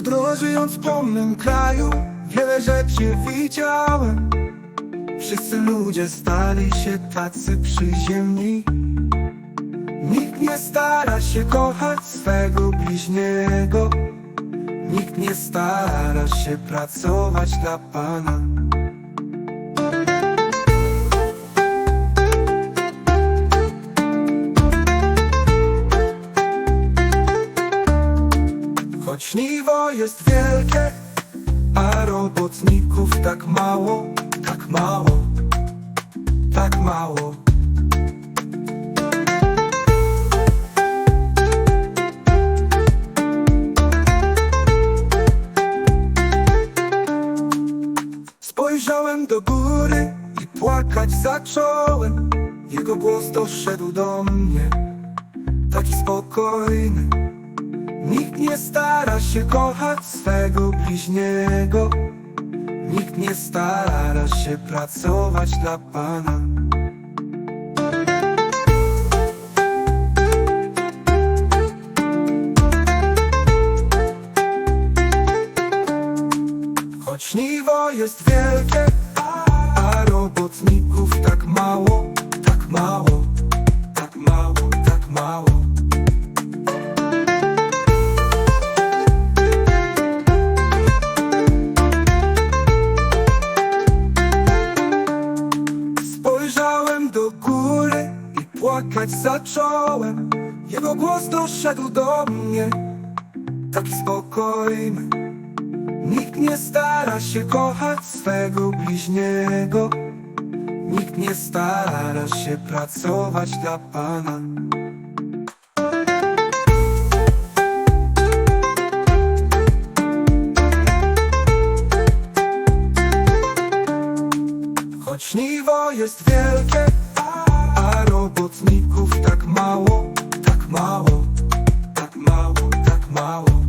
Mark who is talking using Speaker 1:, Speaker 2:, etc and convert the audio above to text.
Speaker 1: Podróżując po mym kraju Wiele rzeczy widziałem. Wszyscy ludzie stali się tacy przyziemni. Nikt nie stara się kochać swego bliźniego. Nikt nie stara się pracować dla Pana Choć niwo jest wielkie, a robotników tak mało, tak mało, tak mało. Spojrzałem do góry i płakać zacząłem. Jego głos doszedł do mnie, taki spokojny. Stara się kochać swego bliźniego. Nikt nie stara się pracować dla Pana. Choć niwo jest wielkie, a robotników tak mało, tak mało, tak mało, tak mało płakać zacząłem. Jego głos doszedł do mnie. Taki spokojny. Nikt nie stara się kochać swego bliźniego. Nikt nie stara się pracować dla Pana. Choć niwo jest wielkie, robotników